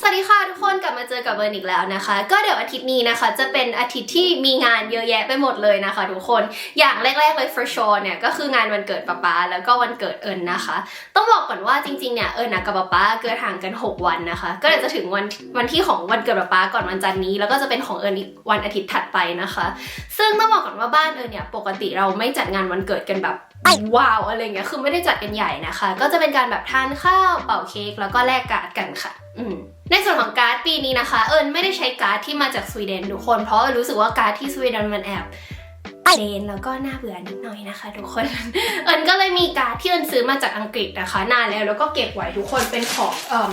สวัสดีค่ะทุกคนกลับมาเจอกับเบิร์นอีกแล้วนะคะ ก็เดี๋ยวอาทิตย์นี้นะคะ จะเป็นอาทิตย์ที่มีงานเยอะแยะไปหมดเลยนะคะ ทุกคนอย่างแรกๆเลย for sure เนี่ยก็คืองานวันเกิดป๊าป๊าแล้วก็วันเกิดเอิญนะคะ ต้องบอกก่อนว่าจริงๆเนี่ยเอิญนะกับป๊าป๊าเกิดห่างกัน 6 วันนะคะ ก็เดี๋ยวจะถึงวันวันที่ของวันเกิดป๊าป๊าก่อนวันจันทร์นี้ แล้วก็จะเป็นของเอิญอีกวันอาทิตย์ถัดไปนะคะ ซึ่งต้องบอกก่อนว่าบ้านเอิญเนี่ยปกติเราไม่จัดงานวันเกิดกันแบบว้าวอะไรเงี้ยคือไม่ได้จัดกันใหญ่นะคะ ก็จะเป็นการแบบทานข้าวเป่าเค้กแล้วก็แลกการ์ดกันค่ะ อืม ในส่วนของการ์ดปีนี้นะคะ เอิญไม่ได้ใช้การ์ดที่มาจากสวีเดนทุกคน เพราะเอิญรู้สึกว่าการ์ดที่สวีเดนมันแอบเลนแล้วก็น่าเบื่อนิดหน่อยนะคะทุกคน เอิญก็เลยมีการ์ดที่เอิญซื้อมาจากอังกฤษนะคะนานแล้วแล้วก็เก็บไว้ทุกคนเป็นของเอ่อ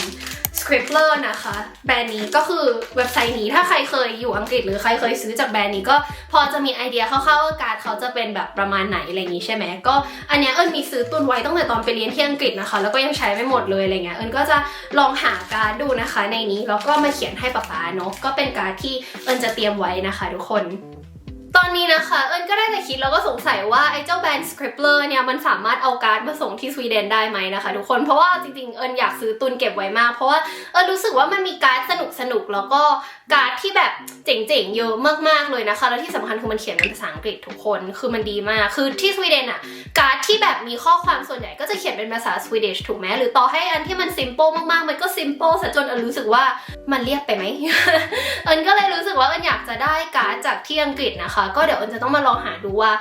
Scribbler นะคะ แบรนด์นี้ก็คือเว็บไซต์นี้ถ้าใครเคยอยู่อังกฤษหรือใครเคยซื้อจากแบรนด์นี้ก็พอจะมีไอเดียคร่าวๆว่าการเขาจะเป็นแบบประมาณไหนอะไรอย่างนี้ใช่ไหมก็อันเนี้ยเอิญมีซื้อตุนไว้ตั้งแต่ตอนไปเรียนที่อังกฤษนะคะ แล้วก็ยังใช้ไม่หมดเลยอะไรเงี้ยเอิญก็จะลองหาการดูนะคะ ในนี้แล้วก็มาเขียนให้ป๊าป๊าเนาะก็เป็นการที่เอิญจะเตรียมไว้นะคะ ทุกคน ตอนนี้นะคะ เอิญก็ได้แต่คิดแล้วก็สงสัยว่าไอ้เจ้าแบรนด์ Scribbler เนี่ยมันสามารถเอาการ์ดมาส่งที่สวีเดนได้ไหมนะคะทุกคน เพราะว่าจริงๆ เอิญอยากซื้อตุนเก็บไว้มาก เพราะว่าเอิญรู้สึกว่ามันมีการ์ดสนุกๆแล้วก็การ์ดที่แบบเจ๋งๆเยอะมากๆเลยนะคะ แล้วที่สำคัญคือมันเขียนเป็นภาษาอังกฤษทุกคนคือมันดีมากคือที่สวีเดนอะการ์ดที่แบบมีข้อความส่วนใหญ่ก็จะเขียนเป็นภาษาสวีเดชถูกไหมหรือต่อให้อันที่มัน simple มากๆมันก็ simple ซะจนเอิญรู้สึกว่ามันเรียบไปไหมเอิญก็เลยรู้สึกว่าเอิญอยากจะได้การ์ดจากที่อังกฤษนะคะก็เดี๋ยวเอิญจะต้องมาลองหาดูว่า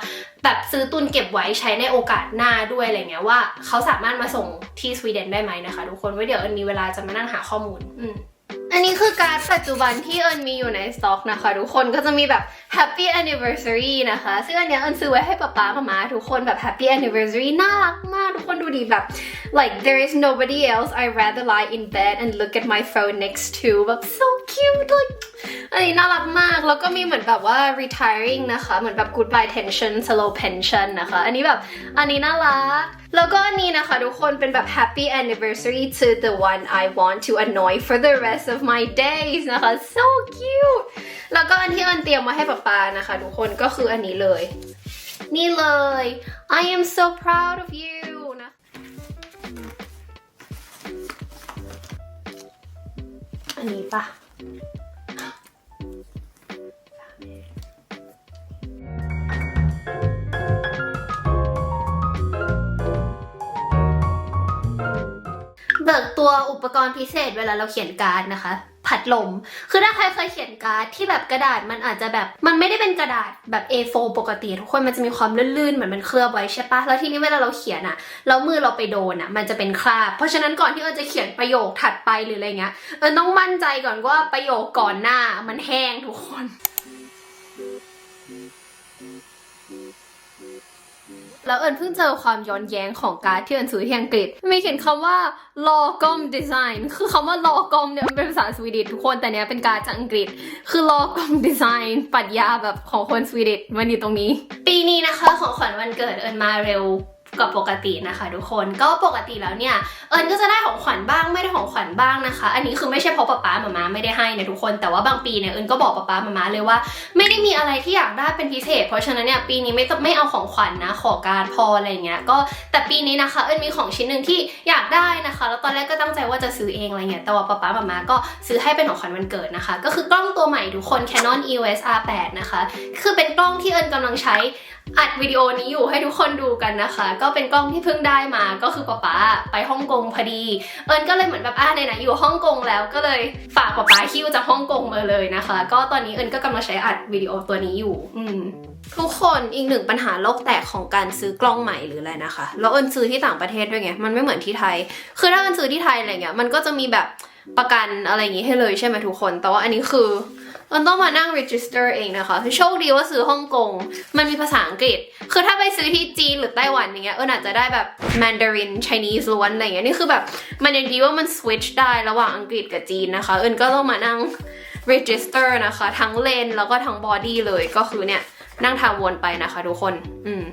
แบบซื้อตุนเก็บไว้ใช้ในโอกาสหน้าด้วยอะไรเงี้ยว่าเขาสามารถมาส่งที่สวีเดนได้ไหมนะคะทุกคนไว้เดี๋ยวเอิญมีเวลาจะมานั่งหาข้อมูลอืมอันนี้คือการ์ดปัจจุบันที่เอิญมีอยู่ในสต็อกนะคะ ทุกคนก็จะมีแบบ Happy Anniversary นะคะ ซึ่งอันเนี้ยเอิญซื้อไว้ให้ป๊าป๊ามามาทุกคนแบบ Happy Anniversary น่ารักมาก ทุกคนดูดีแบบ like there is nobody else I rather lie in bed and look at my phone next to แบบ so cute like อันนี้น่ารักมาก แล้วก็มีเหมือนแบบว่า retiring นะคะ เหมือนแบบ goodbye tension slow pension นะคะ อันนี้แบบ อันนี้น่ารัก แล้วก็อันนี้นะคะทุกคนเป็นแบบ happy anniversary to the one I want to annoy for the rest of my days นะคะ so cute แล้วก็อันที่อันเตรียมมาให้ป๊าป๊านะคะทุกคนก็คืออันนี้เลย นี่เลย I am so proud of you นะ อันนี้ปะเบิกตัวอุปกรณ์พิเศษเวลาเราเขียนการ์ดนะคะ พัดลม คือถ้าใครเคยเขียนการ์ดที่แบบกระดาษมันอาจจะแบบ มันไม่ได้เป็นกระดาษแบบ A4 ปกติ ทุกคนมันจะมีความลื่นๆเหมือนมันเคลือบไว้ใช่ปะแล้วทีนี้เวลาเราเขียนอะแล้วมือเราไปโดนอะมันจะเป็นคราบเพราะฉะนั้นก่อนที่เราจะเขียนประโยคถัดไปหรืออะไรเงี้ยเออต้องมั่นใจก่อนว่าประโยคก่อนหน้ามันแห้งทุกคน แล้วเอิญเพิ่งเจอความย้อนแย้งของการที่เอิญซื้อที่อังกฤษไม่เขียนคำว่า logom design คือคำว่า logom เนี่ยมันเป็นภาษาสวีเดนทุกคนแต่เนี้ยเป็นการจากอังกฤษ คือ logom design ปรัชญาแบบของคนสวีเดนมันอยู่ตรงนี้ ปีนี้นะคะของขวัญวันเกิดเอิญมาเร็ว กว่าปกตินะคะ ทุกคนก็ปกติแล้วเนี่ยเอิญก็จะได้ของขวัญบ้างไม่ได้ของขวัญบ้างนะคะ อันนี้คือไม่ใช่เพราะป๊าป๊ามามาไม่ได้ให้นะทุกคนแต่ว่าบางปีเนี่ยเอิญก็บอกป๊าป๊ามามาเลยว่า ไม่ได้มีอะไรที่อยากได้เป็นพิเศษ เพราะฉะนั้นเนี่ยปีนี้ไม่ต้องไม่เอาของขวัญนะขอการพออะไรเงี้ยก็แต่ปีนี้นะคะเอิญมีของชิ้นหนึ่งที่อยากได้นะคะ แล้วตอนแรกก็ตั้งใจว่าจะซื้อเองอะไรเงี้ยแต่ว่าป๊าป๊ามามาก็ซื้อให้เป็นของขวัญวันเกิดนะคะ ก็คือกล้องตัวใหม่ทุกคน Canon EOS R8 นะคะคือเป็นกล้องที่เอิญกำลังใช้อัดวิดีโอนี้อยู่ให้ทุกคนดูกันนะคะ ก็เป็นกล้องที่เพิ่งได้มาก็คือป๊าป๊าไปฮ่องกงพอดี เอิญก็เลยเหมือนแบบอ่าไหนๆอยู่ฮ่องกงแล้วก็เลยฝากป๊าป๊าคิวจากฮ่องกงมาเลยนะคะ ก็ตอนนี้เอิญก็กำลังใช้อัดวิดีโอตัวนี้อยู่ อืมทุกคนอีกหนึ่งปัญหาโลกแตกของการซื้อกล้องใหม่หรืออะไรนะคะแล้วเอิญซื้อที่ต่างประเทศด้วยไงมันไม่เหมือนที่ไทย คือถ้าเอิญซื้อที่ไทยอะไรเงี้ยมันก็จะมีแบบประกันอะไรอย่างงี้ให้เลยใช่ไหมทุกคน แต่ว่าอันนี้คือ มันต้องมานั่ง register เองนะคะคือโชคดีว่าซื้อฮ่องกง มันมีภาษาอังกฤษ คือถ้าไปซื้อที่จีนหรือไต้หวันอย่างเงี้ยเอออาจจะได้แบบ Mandarin Chinese ล้วนอะไรเงี้ยนี่คือแบบมันยังดีว่ามัน switch ได้ระหว่างอังกฤษกับจีนนะคะ เอิญก็ต้องมานั่ง register นะคะ ทั้งเลนแล้วก็ทั้ง body เลยก็คือเนี่ยนั่งทำวนไปนะคะทุกคน อืม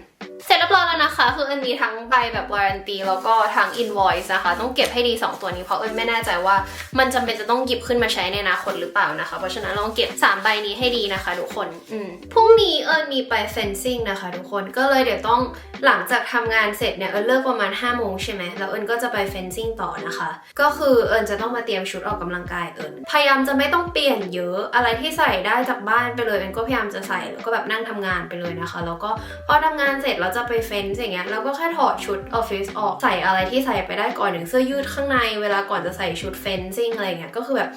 เสร็จเรียบร้อยแล้วนะคะ คือเอิญมีทั้งใบแบบวารันตีแล้วก็ทั้งอินวอยซ์นะคะ ต้องเก็บให้ดี 2 ตัวนี้เพราะเอิญไม่แน่ใจว่ามันจำเป็นจะต้องหยิบขึ้นมาใช้ในอนาคตหรือเปล่านะคะ เพราะฉะนั้นลองเก็บ 3 ใบนี้ให้ดีนะคะทุกคน อืมพรุ่งนี้เอิญมีไปเฟนซิ่งนะคะทุกคน ก็เลยเดี๋ยวต้องหลังจากทำงานเสร็จเนี่ยเอิญเลิกประมาณ5้าโมงใช่ไหมแล้วเอิญก็จะไปเฟนซิ่งต่อนะคะ ก็คือเอิญจะต้องมาเตรียมชุดออกกำลังกายเอิญพยายามจะไม่ต้องเปลี่ยนเยอะอะไรที่ใส่ได้จากบ้านไปเลยเอิญก็พยายามจะใส่แล้วก็แบบนั่งทำงานไปเลยนะคะ แล้วก็พอทำงานเสร็จเราจะไปเฟนซ์อย่างเงี้ยเราก็แค่ถอดชุดออฟฟิศออกใส่อะไรที่ใส่ไปได้ก่อนอย่างเสื้อยืดข้างในเวลาก่อนจะใส่ชุดเฟนซิ่งอะไรเงี้ยก็คือแบบ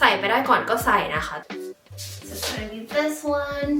ใส่ไปได้ก่อนก็ใส่นะคะ So it's gonna be this one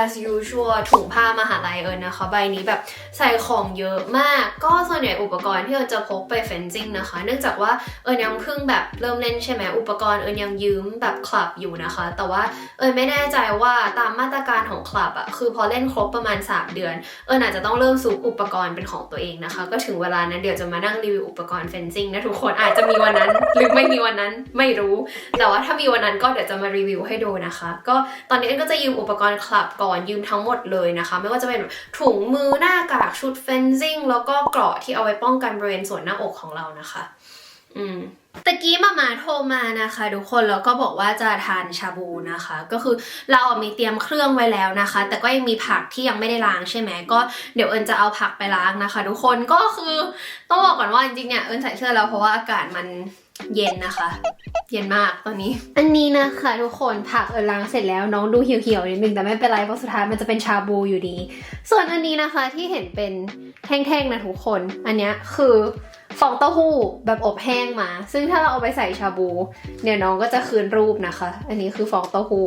as usual ถุงผ้ามหาลัยเอิญนะคะ ใบนี้แบบใส่ของเยอะมาก ก็ส่วนใหญ่อุปกรณ์ที่เอิญจะพกไปเฟนซิ่งนะคะ เนื่องจากว่าเอิญยังเพิ่งแบบเริ่มเล่นใช่ไหมอุปกรณ์เอิญยังยืมแบบคลับอยู่นะคะ แต่ว่าเอิญไม่แน่ใจว่าตามมาตรการของคลับอะคือพอเล่นครบประมาณ 3 เดือน เอิญอาจจะต้องเริ่มซื้ออุปกรณ์เป็นของตัวเองนะคะ ก็ถึงเวลานั้นเดี๋ยวจะมานั่งรีวิวอุปกรณ์เฟนซิ่งนะทุกคนอาจจะมีวันนั้น หรือไม่มีวันนั้นไม่รู้ แต่ว่าถ้ามีวันนั้นก็เดี๋ยวจะมารีวิวให้ดูนะคะ ก็ตอนนี้เอ็นก็จะยืมอุปกรณ์คลับก่อนยืมทั้งหมดเลยนะคะ ไม่ว่าจะเป็นถุงมือหน้ากากชุดเฟนซิ่งแล้วก็เกราะที่เอาไว้ป้องกันบริเวณส่วนหน้าอกของเรานะคะ อืมตะกี้มามาโทรมานะคะ ทุกคนแล้วก็บอกว่าจะทานชาบูนะคะ ก็คือเราอมีเตรียมเครื่องไว้แล้วนะคะ แต่ก็ยังมีผักที่ยังไม่ได้ล้างใช่ไหมก็เดี๋ยวเอิญจะเอาผักไปล้างนะคะ ทุกคนก็คือต้องบอกก่อนว่าจริงๆเนี่ยเอิญใส่เสื้อแล้วเพราะว่าอากาศมัน เย็นนะคะ เย็นมากตอนนี้ อันนี้นะคะทุกคนผักเอิญล้างเสร็จแล้วน้องดูเหี่ยวๆนิดนึงแต่ไม่เป็นไรเพราะสุดท้ายมันจะเป็นชาบูอยู่ดี ส่วนอันนี้นะคะที่เห็นเป็นแท่งๆนะทุกคน อันนี้คือฟองเต้าหู้แบบอบแห้งมา ซึ่งถ้าเราเอาไปใส่ชาบูเดี๋ยวน้องก็จะคืนรูปนะคะ อันนี้คือฟองเต้าหู้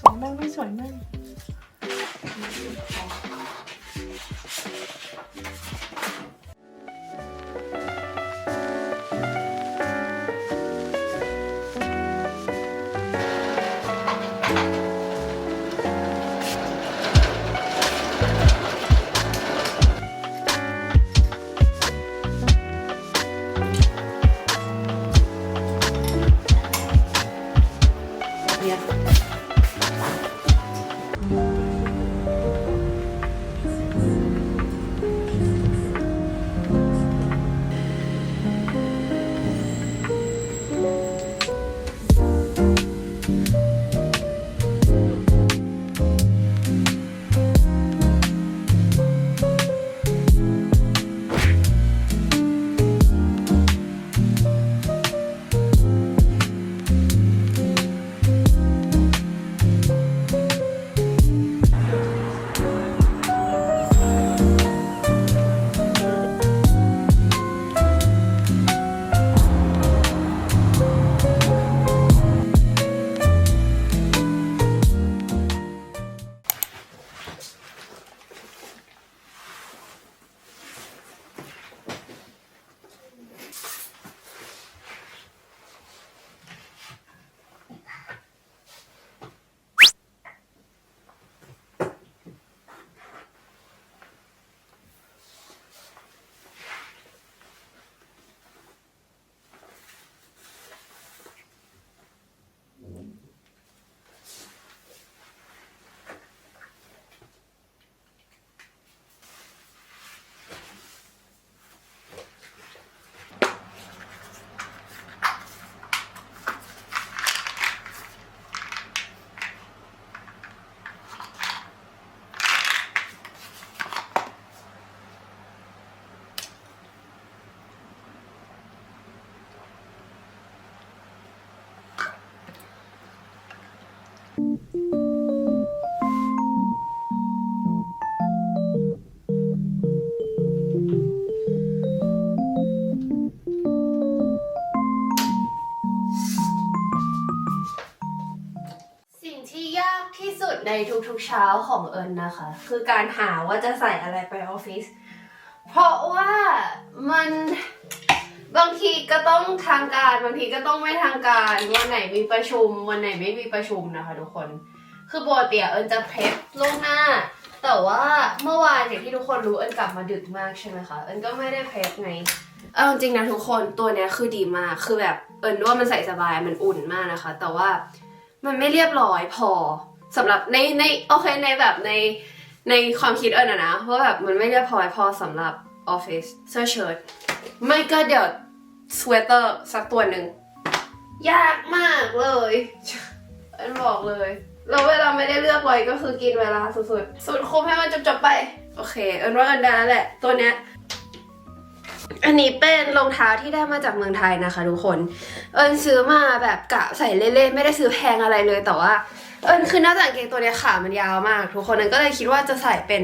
สวยมากไม่สวยมาก フフフ。 เช้าของเอิญนะคะ คือการหาว่าจะใส่อะไรไปออฟฟิศเพราะว่ามันบางทีก็ต้องทางการบางทีก็ต้องไม่ทางการวันไหนมีประชุม วันไหนไม่มีประชุมนะคะทุกคน คือปกติเอิญจะเพลฟล่วงหน้า แต่ว่าเมื่อวานอย่างที่ทุกคนรู้เอิญกลับมาดึกมากใช่ไหมคะเอิญก็ไม่ได้เพลฟไงเอาจริงนะทุกคนตัวเนี้ยคือดีมากคือแบบเอิญว่ามันใส่สบายมันอุ่นมากนะคะ แต่ว่ามันไม่เรียบร้อยพอ สำหรับในในโอเคในแบบในในความคิดเอิญอะนะว่าแบบมันไม่เรียบร้อยพอสำหรับออฟฟิศเสื้อเชิ้ตไม่ก็เดี๋ยวสเวตเตอร์สักตัวหนึ่งยากมากเลยเอิญบอกเลยแล้วเวลาไม่ได้เลือกไว้ก็คือกินเวลาสุดๆสุดคุ้มให้มันจบๆไป โอเค เอินว่าเอินได้แล้วแหละ ตัวเนี้ยอันนี้เป็นรองเท้าที่ได้มาจากเมืองไทยนะคะทุกคน เอิญซื้อมาแบบกะใส่เล่นๆไม่ได้ซื้อแพงอะไรเลยแต่ว่า เอิญคือนอกจากกางเกงตัวเนี้ยขามันยาวมาก ทุกคนนั้นก็เลยคิดว่าจะใส่เป็น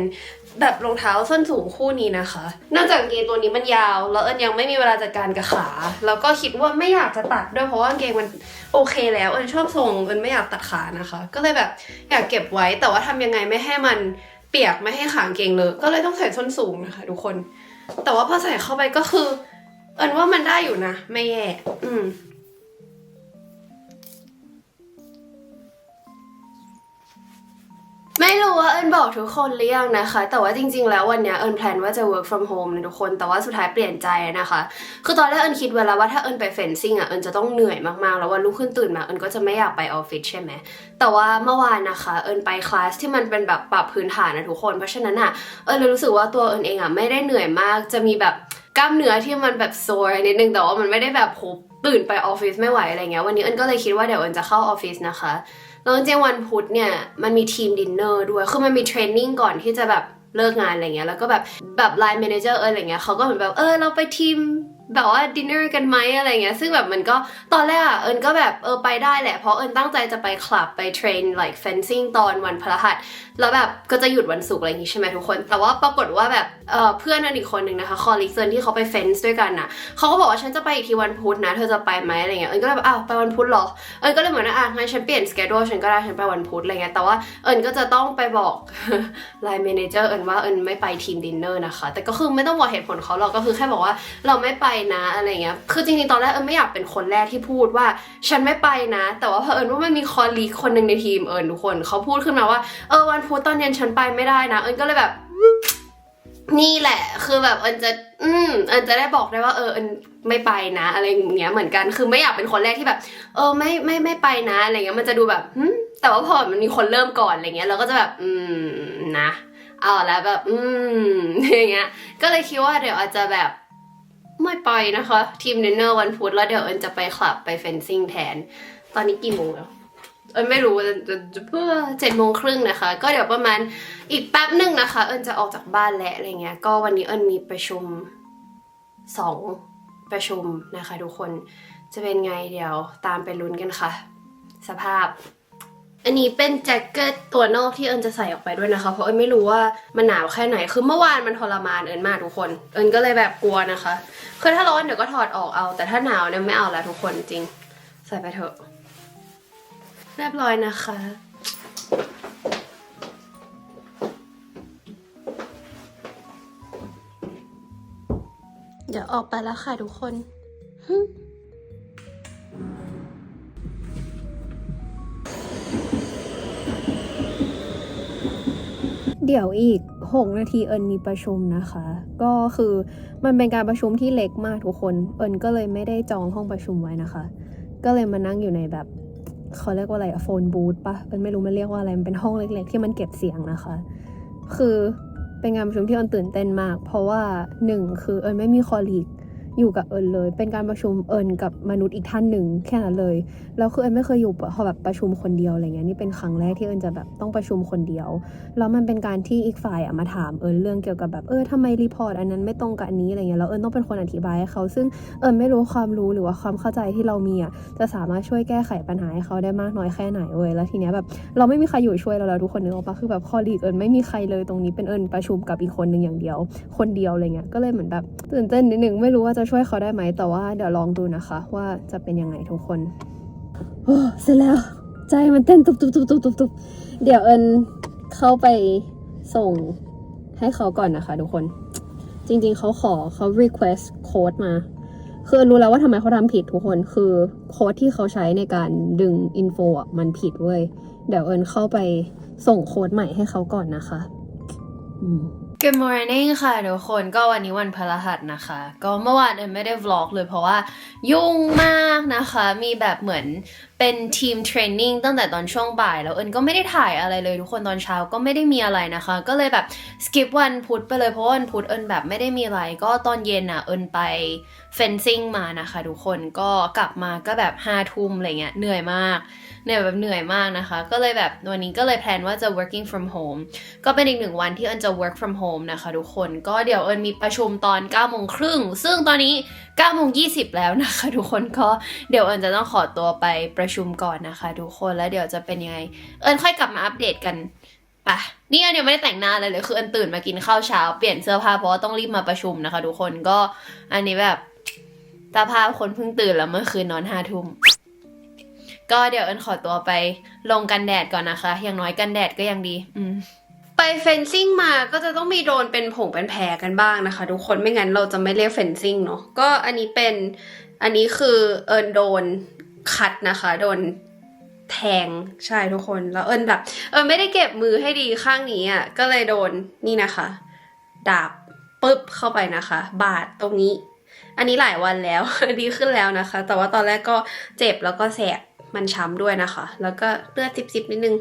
แบบรองเท้าส้นสูงคู่นี้นะคะนอกจากกางเกงตัวนี้มันยาว แล้วเอิญยังไม่มีเวลาจัดการกับขา แล้วก็คิดว่าไม่อยากจะตัดด้วยเพราะว่ากางเกงมันโอเคแล้วเอิญชอบทรงเอิญไม่อยากตัดขานะคะ ก็เลยแบบอยากเก็บไว้แต่ว่าทำยังไงไม่ให้มันเปียกไม่ให้ขางเกงเลอะก็เลยต้องใส่ส้นสูงนะคะ ทุกคน แต่ว่าพอใส่เข้าไปก็คือ เอิญว่ามันได้อยู่นะ ไม่แย่ อืม ไม่รู้ว่าเอิญบอกทุกคนหรือยังนะคะ แต่ว่าจริง ๆ แล้ววันเนี้ยเอิญแพลนว่าจะ work from home นะทุกคน แต่ว่าสุดท้ายเปลี่ยนใจนะคะ คือตอนแรกเอิญคิดไว้แล้วว่าถ้าเอิญไปเฟนซิ่งอะเอิญจะต้องเหนื่อยมากๆ แล้ววันรุ่งขึ้นตื่นมาเอิญก็จะไม่อยากไปออฟฟิศใช่ไหม แต่ว่าเมื่อวานนะคะ เอิญไปคลาสที่มันเป็นแบบปรับพื้นฐานนะทุกคน เพราะฉะนั้นอะเอิญเลยรู้สึกว่าตัวเอิญเองอะไม่ได้เหนื่อยมาก จะมีแบบกล้ามเนื้อที่มันแบบโซยนิดนึงแต่ว่ามันไม่ได้แบบโหตื่นไปออฟฟิศไม่ไหวอะไรเงี้ยวันนี้เอิญก็เลยคิดว่าเดี๋ยวเอิญจะเข้าออฟฟิศนะคะ แล้วจริงวันพุธเนี่ยมันมีทีมดินเนอร์ด้วย คือมันมีเทรนนิ่งก่อนที่จะแบบเลิกงานอะไรเงี้ย แล้วก็แบบแบบไลน์เมนเจอร์เอออะไรเงี้ยเขาก็เหมือนแบบเออเราไปทีมแบบว่าดินเนอร์กันไหมอะไรเงี้ยซึ่งแบบมันก็ตอนแรกอะเอิญก็แบบเออไปได้แหละ เพราะเอิญตั้งใจจะไปคลับไปเทรน like fencing ตอนวันพฤหัส แล้วแบบก็จะหยุดวันศุกร์อะไรอย่างงี้ใช่ไหมทุกคน แต่ว่าปรากฏว่าแบบเออเพื่อนอันอีกคนหนึ่งนะคะคอลิเซนที่เขาไปเฟนซ์ด้วยกันน่ะเขาก็บอกว่าฉันจะไปอีกทีวันพุธนะ เธอจะไปไหมอะไรเงี้ยเอิญก็เลยแบบอ้าวไปวันพุธหรอเอิญก็เลยเหมือนอะงั้นฉันเปลี่ยนสเกจ l e ฉันก็ได้ฉันไปวันพุธอะไรเงี้ยแต่ว่าเอิญก็จะต้องไปบอกไลน์ m ม n เจอร์เอิญว่าเอิญไม่ไปทีมดินเนอร์นะคะแต่ก็คือไม่ต้องบอกเหตุผลเขาหรอกก็คือแค่บอกว่าเราไม่ไปนะอะไรเงี้ย คือจริงๆ ตอนแรกเอิญไม่อยากเป็นคนแรกที่พูดว่า ฉันไม่ไปนะ แต่ว่าเผอิญว่ามันมีคอลีคนหนึ่งในทีมเอิญทุกคนเขาพูดขึ้นมาว่าเออวันพุธตอนเย็นฉันไปไม่ได้นะ เอิญก็เลยแบบ นี่แหละ คือแบบเอิญจะ อืมเอิญจะได้บอกได้ว่าเออเอิญไม่ไปนะอะไรอย่างเงี้ยเหมือนกัน คือไม่อยากเป็นคนแรกที่แบบ เออไม่ไม่ไม่ไปนะอะไรเงี้ยมันจะดูแบบแต่ว่าพอมันมีคนเริ่มก่อนอะไรเงี้ยเราก็จะแบบ อืมนะเอาแล้วแบบ อืมอย่างเงี้ย ก็เลยคิดว่าเดี๋ยวอาจจะแบบ ไม่ไปนะคะ ทีมดินเนอร์วันพุธแล้วเดี๋ยวเอิญจะไปคลับไปเฟนซิ่งแทน ตอนนี้กี่โมงแล้วเอิญไม่รู้จะเพื่อเจ็ดโมงครึ่งนะคะ ก็เดี๋ยวประมาณอีกแป๊บหนึ่งนะคะ เอิญจะออกจากบ้านแล้วอะไรเงี้ย ก็วันนี้เอิญมีประชุมสองประชุมนะคะ ทุกคนจะเป็นไงเดี๋ยวตามไปลุ้นกันค่ะ สภาพ อันนี้เป็นแจ็คเก็ตตัวนอกที่เอิญจะใส่ออกไปด้วยนะคะ เพราะเอิญไม่รู้ว่ามันหนาวแค่ไหน คือเมื่อวานมันทรมานเอิญมากทุกคน เอิญก็เลยแบบกลัวนะคะ คือถ้าร้อนเดี๋ยวก็ถอดออกเอา แต่ถ้าหนาวเนี่ยไม่เอาแล้วทุกคนจริง ใส่ไปเถอะ เรียบร้อยนะคะ เดี๋ยวออกไปแล้วค่ะทุกคน เดี๋ยวอีก 6 นาทีเอิญมีประชุมนะคะ ก็คือมันเป็นการประชุมที่เล็กมากทุกคน เอิญก็เลยไม่ได้จองห้องประชุมไว้นะคะ ก็เลยมานั่งอยู่ในแบบเขาเรียกว่าอะไรโฟนบูธปะเอิญไม่รู้มันเรียกว่าอะไร มันเป็นห้องเล็ก ๆ ที่มันเก็บเสียงนะคะ คือเป็นงานประชุมที่เอิญตื่นเต้นมาก เพราะว่าหนึ่งคือเอิญไม่มีคอลีก อยู่กับเอิญเลย เป็นการประชุมเอิญกับมนุษย์อีกท่านหนึ่งแค่นั้นเลยแล้วคือเอิญไม่เคยอยู่พอแบบประชุมคนเดียวอะไรเงี้ยนี่เป็นครั้งแรกที่เอิญจะแบบต้องประชุมคนเดียวแล้วมันเป็นการที่อีกฝ่ายอะมาถามเอิญเรื่องเกี่ยวกับแบบเออทำไมรีพอร์ตอันนั้นไม่ตรงกับอันนี้อะไรเงี้ยแล้วเอิญต้องเป็นคนอธิบายให้เขาซึ่งเอิญไม่รู้ความรู้หรือว่าความเข้าใจที่เรามีอะจะสามารถช่วยแก้ไขปัญหาให้เขาได้มากน้อยแค่ไหนเว้ยแล้วทีเนี้ยแบบเราไม่มีใครอยู่ช่วยเราแล้วทุกคนนึกออกปะคือแบบคอลีกเอิญไม่มีใครเลยตรงนี้เป็นเอิญประชุมกับอีกคนหนึ่งอย่างเดียว คนเดียวอะไรเงี้ยก็เลยเหมือนแบบตื่นเต้นนิดนึงไม่รู้ว่าจะช่วยเขาได้ไหมแต่ว่าเดี๋ยวลองดูนะคะ ว่าจะเป็นยังไงทุกคนโอ้เสร็จแล้ว ใจมันเต้นตุบตุบตุบตุบตุบตุบเดี๋ยวเอิญเข้าไปส่งให้เขาก่อนนะคะทุกคน จริง ๆเขาขอเขา request โค้ดมา คือรู้แล้วว่าทำไมเขาทำผิดทุกคนคือโค้ดที่เขาใช้ในการดึงอินโฟอะมันผิดเว้ย เดี๋ยวเอิญเข้าไปส่งโค้ดใหม่ให้เขาก่อนนะคะ Good morning ค่ะทุกคนก็วันนี้วันพฤหัสนะคะ ก็เมื่อวานเอิญไม่ได้ vlog เลยเพราะว่ายุ่งมากนะคะ มีแบบเหมือนเป็นทีมเทรนนิ่งตั้งแต่ตอนช่วงบ่ายแล้วเอิญก็ไม่ได้ถ่ายอะไรเลยทุกคนตอนเช้าก็ไม่ได้มีอะไรนะคะ ก็เลยแบบสกิปวันพุธไปเลยเพราะวันพุธเอิญแบบไม่ได้มีอะไร ก็ตอนเย็นอะเอิญไปเฟนซิ่งมานะคะ ทุกคนก็กลับมาก็แบบห้าทุ่มอะไรเงี้ยเหนื่อยมาก เหนื่อยแบบเหนื่อยมากนะคะ ก็เลยแบบวันนี้ก็เลยแพลนว่าจะ working from home ก็เป็นอีกหนึ่งวันที่เอิญจะ work from home นะคะทุกคน ก็เดี๋ยวเอิญมีประชุมตอน9โมงครึ่ง ซึ่งตอนนี้9โมง20แล้วนะคะทุกคน ก็เดี๋ยวเอิญจะต้องขอตัวไปประชุมก่อนนะคะ ทุกคน แล้วเดี๋ยวจะเป็นยังไง เอิญค่อยกลับมาอัปเดตกันไปะนี่เอิญยังไม่ได้แต่งหน้าเลยเลย คือเอิญตื่นมากินข้าวเช้า เปลี่ยนเสื้อผ้าเพราะว่าต้องรีบมาประชุมนะคะ ทุกคน ก็อันนี้แบบตาภาพคนเพิ่งตื่นแล้วเมื่อคืนนอนห้าทุ่ม ก็เดี๋ยวเอิญขอตัวไปลงกันแดดก่อนนะคะ อย่างน้อยกันแดดก็ยังดี อืมไปเฟนซิ่งมาก็จะต้องมีโดนเป็นผงเป็นแผลกันบ้างนะคะ ทุกคนไม่งั้นเราจะไม่เรียกเฟนซิ่งเนาะก็อันนี้เป็นอันนี้คือเอิญโดนคัดนะคะ โดนแทงใช่ทุกคนแล้วเอิญแบบ เอิญไม่ได้เก็บมือให้ดีข้างนี้อะก็เลยโดนนี่นะคะ ดาบปึ๊บเข้าไปนะคะ บาดตรงนี้ อันนี้หลายวันแล้วดีขึ้นแล้วนะคะ แต่ว่าตอนแรกก็เจ็บแล้วก็แสบ มันช้ำด้วยนะคะ แล้วก็เลือดซิบๆนิดนึง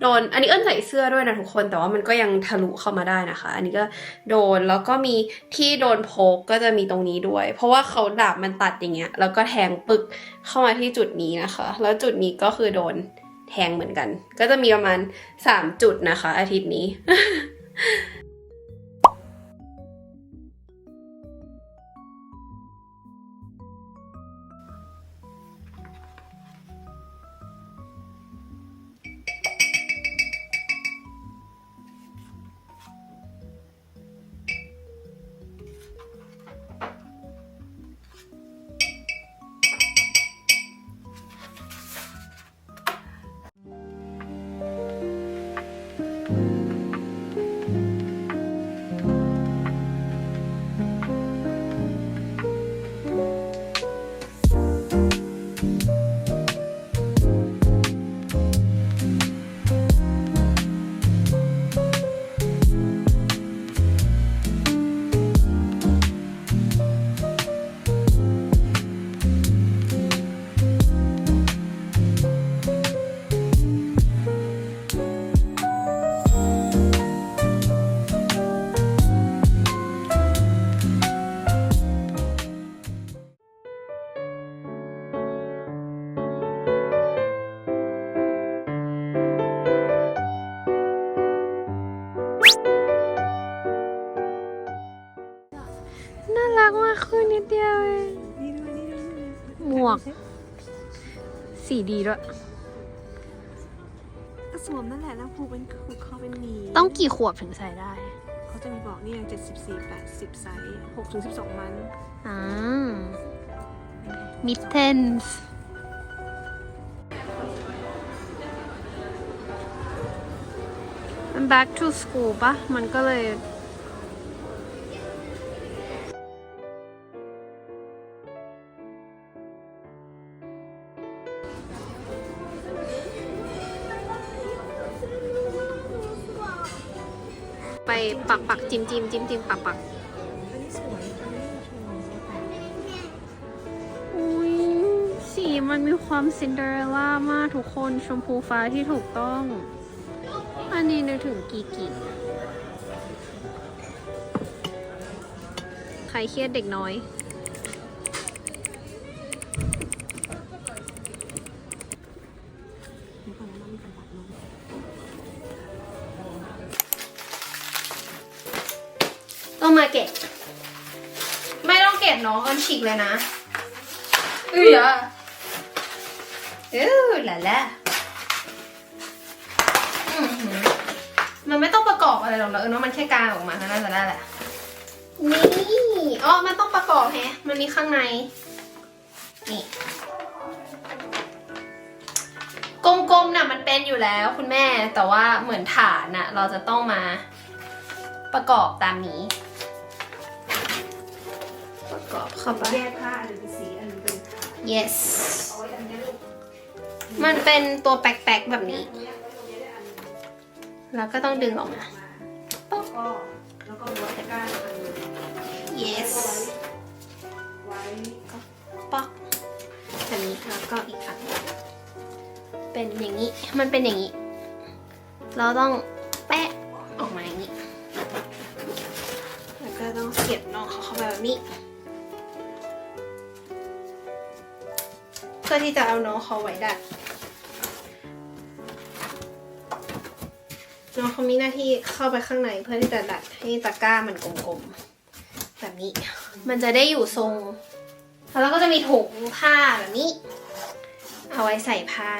โดน อันนี้เอิ้นใส่เสื้อด้วยนะทุกคน แต่ว่ามันก็ยังทะลุเข้ามาได้นะคะ อันนี้ก็โดน แล้วก็มีที่โดนโพกก็จะมีตรงนี้ด้วย เพราะว่าเขาดาบมันตัดอย่างเงี้ย แล้วก็แทงปึกเข้ามาที่จุดนี้นะคะ แล้วจุดนี้ก็คือโดนแทงเหมือนกัน ก็จะมีประมาณ 3 จุดนะคะ อาทิตย์นี้ สีดีด้วยก็สวมนั่นแหละแล้วผูกเป็นผูกคอเป็นหมีต้องกี่ขวบถึงใส่ได้ เขาจะมีบอกเนี่ย74 80ไซส์6ถึง12มันอ่ามิเทนส์มัน back to school ปะมันก็เลย ปปักปักจิ้มจิ้มจิ้มจิ้มปักปักอันนี้สวยอันนี้สวยอุ้ยสีมันมีความซินเดอเรลล่ามากทุกคนชมพูฟ้าที่ถูกต้อง อันนี้นึกถึงกีกิใครเครียดเด็กน้อย ต้องมาเก็บ ไม่ต้องเก็บน้องเอินฉีกเลยนะเอ้ยอะเออหละละอื้อหือมันไม่ต้องประกอบอะไรหรอกนะเออว่ามันแค่กางออกมาก็น่าจะได้แหละ นี่อ๋อมันต้องประกอบแฮะ มันมีข้างใน นี่กลมๆน่ะมันเป็นอยู่แล้วคุณแม่แต่ว่าเหมือนฐานน่ะเราจะต้องมาประกอบตามนี้ ประกอบเข้าไปแยกผ้าอันหนึงเป็นสีอันหนึงเป็นขาว yes เอาไว้อันนี้ลูกมันเป็นตัวแป๊กๆแบบนี้ แล้วก็ต้องดึงออกมาก็แล้วก็ม้วนตะกร้าอันหนึง yes ไว้ปักแบบนี้แล้วก็อีกฝั่งเป็นอย่างนี้ มันเป็นอย่างนี้ เราต้องแปะออกมาอย่างนี้ แล้วก็ต้องเสียบน้องเขาเข้าไปแบบนี้ พื่อที่จะเอาน้องเขาไว้ดัดน้องเขามีหน้าที่เข้าไปข้างในเพื่อที่จะดัดให้ตะกร้ามันกลมๆแบบนี้ มันจะได้อยู่ทรง แล้วก็จะมีถุงผ้าแบบนี้ เอาไว้ใส่ผ้า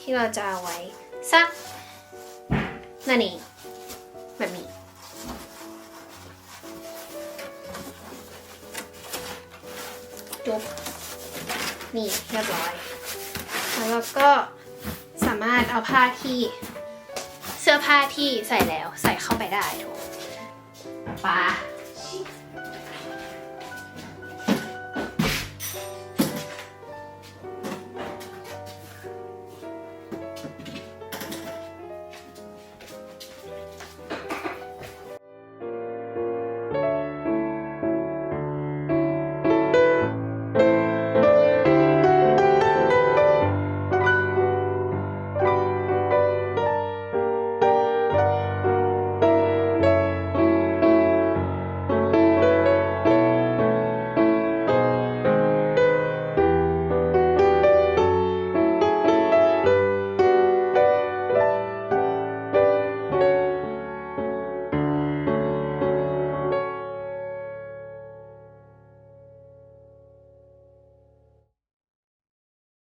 ที่เราจะเอาไว้ซักนั่นเองแบบนี้ จุ๊บนี่เรียบร้อย แล้วเราก็สามารถเอาผ้าที่เสื้อผ้าที่ใส่แล้วใส่เข้าไปได้ทุกปา